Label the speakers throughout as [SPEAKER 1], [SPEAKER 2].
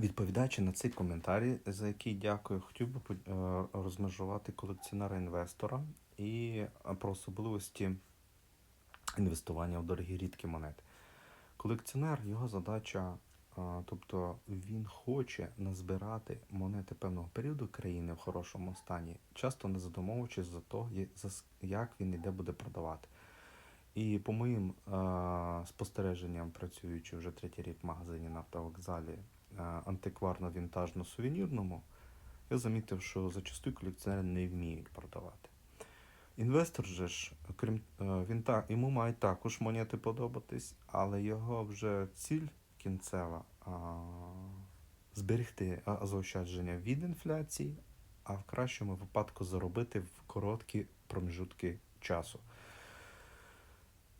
[SPEAKER 1] Відповідаючи на цей коментарі, за який дякую, хотів би е, розмежувати колекціонера-інвестора і е, про особливості інвестування в дорогі рідкі монети. Колекціонер, його задача, тобто він хоче назбирати монети певного періоду країни в хорошому стані, часто не задумовуючись за с- як він і де буде продавати. І по моїм спостереженням, працюючи вже третій рік в магазині на автовокзалі антикварно-вінтажно-сувенірному, я замітив, що зачастую колекціонери не вміють продавати. Інвестор же ж, крім е, він та йому мають також монети подобатись, але його вже ціль кінцева а, зберегти заощадження від інфляції, а в кращому випадку заробити в короткі проміжутки часу.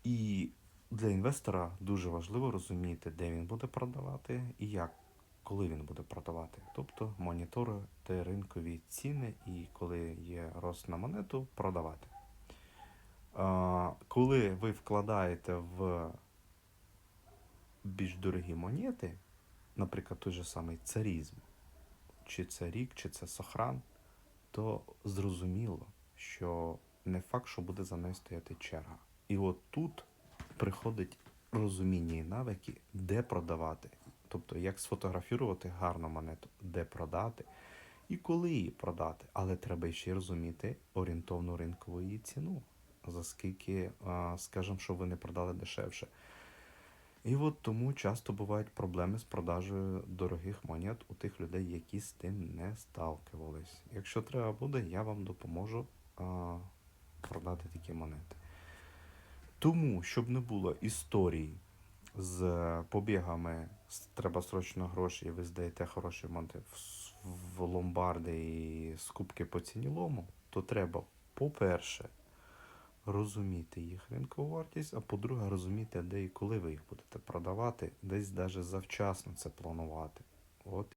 [SPEAKER 1] І для інвестора дуже важливо розуміти, де він буде продавати і як, коли він буде продавати. Тобто моніторити ринкові ціни і коли є рост на монету, продавати. Коли ви вкладаєте в більш дорогі монети, наприклад, той же самий царізм, чи це рік, чи це сохран, то зрозуміло, що не факт, що буде за нею стояти черга. І от тут приходить розуміння і навики, де продавати. Тобто, як сфотографувати гарну монету, де продати і коли її продати. Але треба ще й розуміти орієнтовну ринкову її ціну, за скільки, а, скажемо, що ви не продали дешевше. І от тому часто бувають проблеми з продажею дорогих монет у тих людей, які з тим не сталкивались. Якщо треба буде, я вам допоможу а, продати такі монети. Тому, щоб не було історій з побігами, треба срочно гроші, і ви здаєте хороші монти в, ломбарди і скупки по ціні лому, то треба, по-перше, розуміти їх ринкову вартість, а по-друге, розуміти, де і коли ви їх будете продавати, десь навіть завчасно це планувати. От